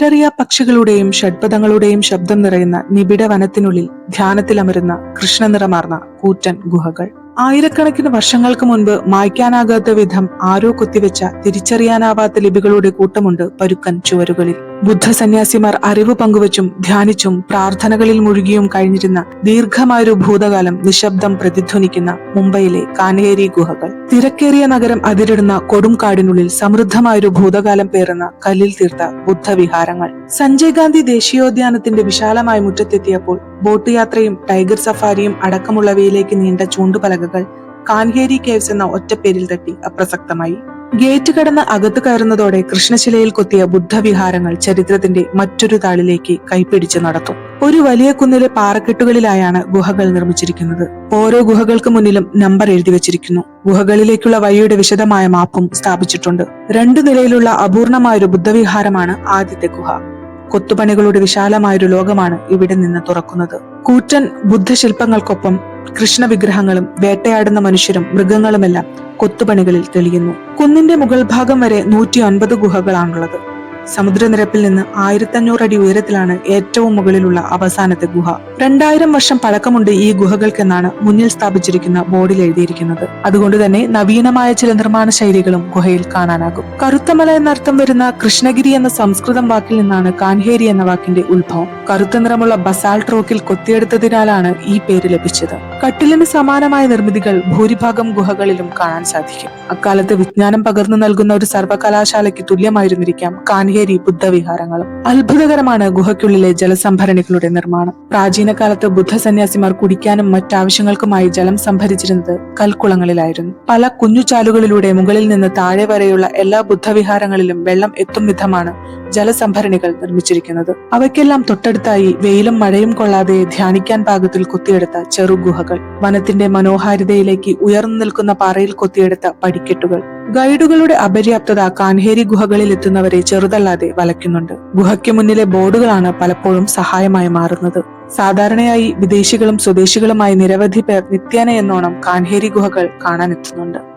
പേരറിയ പക്ഷികളുടെയും ഷഡ്പഥങ്ങളുടെയും ശബ്ദം നിറയുന്ന നിബിഡ വനത്തിനുള്ളിൽ ധ്യാനത്തിലമരുന്ന കൃഷ്ണനിറമാർന്ന കൂറ്റൻ ഗുഹകൾ. ആയിരക്കണക്കിന് വർഷങ്ങൾക്ക് മുൻപ് മായ്ക്കാനാകാത്ത വിധം ആരോ കൊത്തിവെച്ച തിരിച്ചറിയാനാവാത്ത ലിപികളുടെ കൂട്ടമുണ്ട് പരുക്കൻ ചുവരുകളിൽ. ബുദ്ധ സന്യാസിമാർ അറിവ് പങ്കുവച്ചും ധ്യാനിച്ചും പ്രാർത്ഥനകളിൽ മുഴുകിയും കഴിഞ്ഞിരുന്ന ദീർഘമായൊരു ഭൂതകാലം നിശബ്ദം പ്രതിധ്വനിക്കുന്ന മുംബൈയിലെ കാനേരി ഗുഹകൾ. തിരക്കേറിയ നഗരം അതിരിടുന്ന കൊടുംകാടിനുള്ളിൽ സമൃദ്ധമായൊരു ഭൂതകാലം പേറുന്ന കല്ലിൽ തീർത്ത ബുദ്ധവിഹാരങ്ങൾ. സഞ്ജയ് ഗാന്ധി ദേശീയോദ്യാനത്തിന്റെ വിശാലമായ മുറ്റത്തെത്തിയപ്പോൾ ബോട്ട് യാത്രയും ടൈഗർ സഫാരിയും അടക്കമുള്ളവയിലേക്ക് നീണ്ട ചൂണ്ടുപലകകൾ കാൻഹേരി കേവ്സ് എന്ന ഒറ്റപ്പേരിൽ തട്ടി അപ്രസക്തമായി. ഗേറ്റ് കടന്ന് അകത്ത് കയറുന്നതോടെ കൃഷ്ണശിലയിൽ കൊത്തിയ ബുദ്ധവിഹാരങ്ങൾ ചരിത്രത്തിന്റെ മറ്റൊരു താളിലേക്ക് കൈപിടിച്ച് നടത്തും. ഒരു വലിയ കുന്നിലെ പാറക്കെട്ടുകളിലായാണ് ഗുഹകൾ നിർമ്മിച്ചിരിക്കുന്നത്. ഓരോ ഗുഹകൾക്ക് മുന്നിലും നമ്പർ എഴുതി വെച്ചിരിക്കുന്നു. ഗുഹകളിലേക്കുള്ള വഴിയുടെ വിശദമായ മാപ്പും സ്ഥാപിച്ചിട്ടുണ്ട്. രണ്ടു നിലയിലുള്ള അപൂർണമായൊരു ബുദ്ധവിഹാരമാണ് ആദ്യത്തെ ഗുഹ. കൊത്തുപണികളുടെ വിശാലമായൊരു ലോകമാണ് ഇവിടെ നിന്ന് തുറക്കുന്നത്. കൂറ്റൻ ബുദ്ധശില്പങ്ങൾക്കൊപ്പം കൃഷ്ണ വിഗ്രഹങ്ങളും വേട്ടയാടുന്ന മനുഷ്യരും മൃഗങ്ങളുമെല്ലാം കൊത്തുപണികളിൽ തെളിയുന്നു. കുന്നിന്റെ മുകൾ ഭാഗം വരെ നൂറ്റി ഒൻപത് ഗുഹകളാണുള്ളത്. സമുദ്രനിരപ്പിൽ നിന്ന് ആയിരത്തഞ്ഞൂറ് അടി ഉയരത്തിലാണ് ഏറ്റവും മുകളിലുള്ള അവസാനത്തെ ഗുഹ. രണ്ടായിരം വർഷം പഴക്കമുണ്ട് ഈ ഗുഹകൾക്കെന്നാണ് മുന്നിൽ സ്ഥാപിച്ചിരിക്കുന്ന ബോർഡിൽ എഴുതിയിരിക്കുന്നത്. അതുകൊണ്ട് തന്നെ നവീനമായ ചില നിർമ്മാണ ശൈലികളും ഗുഹയിൽ കാണാനാകും. കറുത്തമല എന്നർത്ഥം വരുന്ന കൃഷ്ണഗിരി എന്ന സംസ്കൃതം വാക്കിൽ നിന്നാണ് കാൻഹേരി എന്ന വാക്കിന്റെ ഉത്ഭവം. കറുത്ത നിറമുള്ള ബസാൾട്ട് റോക്കിൽ കൊത്തിയെടുത്തതിനാലാണ് ഈ പേര് ലഭിച്ചത്. കട്ടിലിന് സമാനമായ നിർമ്മിതികൾ ഭൂരിഭാഗം ഗുഹകളിലും കാണാൻ സാധിക്കും. അക്കാലത്ത് വിജ്ഞാനം പകർന്നു നൽകുന്ന ഒരു സർവകലാശാലയ്ക്ക് തുല്യമായിരുന്നിരിക്കാം കാൻഹേരി ബുദ്ധവിഹാരങ്ങളും. അത്ഭുതകരമാണ് ഗുഹയ്ക്കുള്ളിലെ ജലസംഭരണികളുടെ നിർമ്മാണം. പ്രാചീന കാലത്ത് ബുദ്ധ സന്യാസിമാർ കുടിക്കാനും മറ്റാവശ്യങ്ങൾക്കുമായി ജലം സംഭരിച്ചിരുന്നത് കൽക്കുളങ്ങളിലായിരുന്നു. പല കുഞ്ഞുചാലുകളിലൂടെ മുകളിൽ നിന്ന് താഴെ വരെയുള്ള എല്ലാ ബുദ്ധവിഹാരങ്ങളിലും വെള്ളം എത്തും വിധമാണ് ജലസംഭരണികൾ നിർമ്മിച്ചിരിക്കുന്നത്. അവയ്ക്കെല്ലാം തൊട്ടടുത്തായി വെയിലും മഴയും കൊള്ളാതെ ധ്യാനിക്കാൻ പാകത്തിൽ കൊത്തിയെടുത്ത ചെറുഗുഹകൾ വനത്തിന്റെ മനോഹാരിതയിലേക്ക് ഉയർന്നു നിൽക്കുന്ന പാറയിൽ കൊത്തിയെടുത്ത പടിക്കെട്ടുകൾ. ഗൈഡുകളുടെ അപര്യാപ്തത കാൻഹേരി ഗുഹകളിൽ എത്തുന്നവരെ ചെറുതല്ലാതെ വലയ്ക്കുന്നുണ്ട്. ഗുഹയ്ക്ക് മുന്നിലെ ബോർഡുകളാണ് പലപ്പോഴും സഹായമായി മാറുന്നത്. സാധാരണയായി വിദേശികളും സ്വദേശികളുമായി നിരവധി പേർ നിത്യേന എന്നോണം കാൻഹേരി ഗുഹകൾ കാണാനെത്തുന്നുണ്ട്.